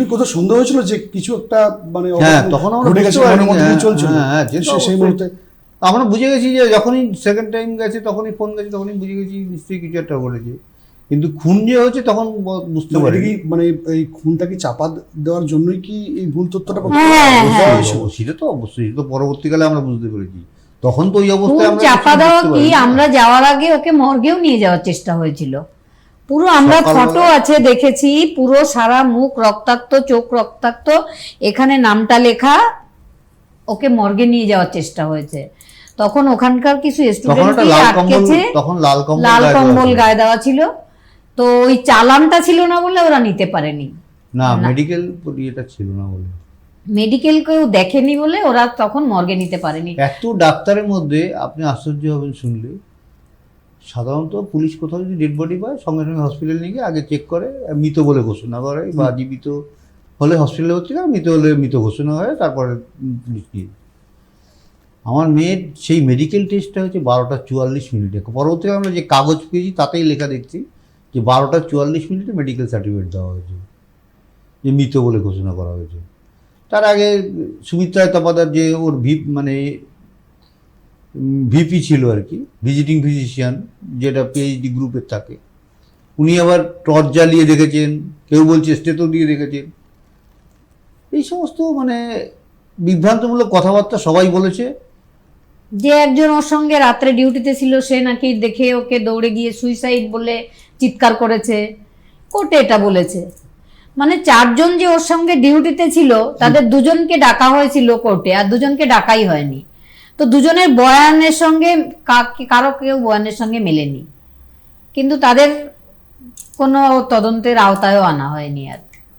তখনই কোথাও সন্দেহ হয়েছিল যে কিছু একটা মানে হ্যাঁ তখন আমরা হ্যাঁ, চলছিল? হ্যাঁ, হ্যাঁ, সেই মুহূর্তে আমরা বুঝে গেছি যে যখনই সেকেন্ড টাইম গেছে তখনই ফোন গেছে তখনই বুঝে গেছি নিশ্চয়ই কিছু একটা ঘটেছে। কিন্তু খুন যে হয়েছে তখন বুঝতে মানে পারি কি মানে এই খুনটা কি চাপা দেওয়ার জন্যই কি এই ভুল তথ্যটা? সেটা তো অবশ্যই সেটা তো পরবর্তীকালে আমরা বুঝতে পেরেছি। তখন তো ওই অবস্থায় চাপা দেওয়া কি আমরা যাওয়ার আগে ওকে মর্গেও নিয়ে যাওয়ার চেষ্টা হয়েছিল? পুরো আমরা ফটো আছে দেখেছি পুরো সারা মুখ রক্তাক্ত চোখ রক্তাক্ত। এখানে নামটা লেখা ওকে মর্গে নিয়ে যাওয়ার চেষ্টা হয়েছে। তখন ওখানকার কিছু লাল কম্বল আটকেছে। তখন লাল কম্বল লাল গায়ে দেওয়া কম্বল ছিল। গায়ে দেওয়া ছিল। তো ওই চালানটা ছিল না বলে ওরা নিতে পারেনি। না মেডিকেল ইয়েটা ছিল না বলে। মেডিকেল কেউ দেখেনি বলে ওরা তখন মর্গে নিতে পারেনি। এত ডাক্তারের মধ্যে আপনি আশ্চর্য হবেন শুনলে। সাধারণত পুলিশ কোথাও যদি ডেড বডি পায় সঙ্গে সঙ্গে হসপিটাল নিয়ে গিয়ে আগে চেক করে মৃত বলে ঘোষণা করে বা জীবিত হলে হসপিটালে ভর্তি করে মৃত হলে মৃত ঘোষণা হয় তারপরে পুলিশ নিয়ে আমার মেয়ের সেই মেডিকেল টেস্টটা হচ্ছে বারোটা চুয়াল্লিশ মিনিটে। পরবর্তীকালে আমরা যে কাগজ পেয়েছি তাতেই লেখা দেখছি যে বারোটা চুয়াল্লিশ মিনিটে মেডিকেল সার্টিফিকেট দেওয়া হয়েছে যে মৃত বলে ঘোষণা করা হয়েছে। তার আগে সুমিত্রা তপাদার যে ওর ভিপ মানে ভিপি ছিল আর কি ভিজিটিং ফিজিশিয়ান যেটা পিএইচডি গ্রুপের থাকে। উনি আবার টর্চ জ্বালিয়ে দেখেছেন, কেউ বলছে স্টেতো দিয়ে দেখেছেন। এই সমস্ত মানে বিভ্রান্তমূলক কথাবার্তা সবাই বলেছে। যে একজন ওর সঙ্গে রাত্রে ডিউটিতে ছিল, সে নাকি দেখে ওকে দৌড়ে গিয়ে সুইসাইড বলে চিৎকার করেছে। কোর্টে এটা বলেছে। মানে চারজন যে ওর সঙ্গে ডিউটিতে ছিল, তাদের দুজনকে ডাকা হয়েছিল কোর্টে, আর দুজনকে ডাকাই হয়নি। তো দুজনের বয়ানের সঙ্গে কারও কেউ বয়ানের সঙ্গে মেলেনি। কিন্তু তাদের কোনো তদন্তের আওতায়ও আনা হয়নি আর।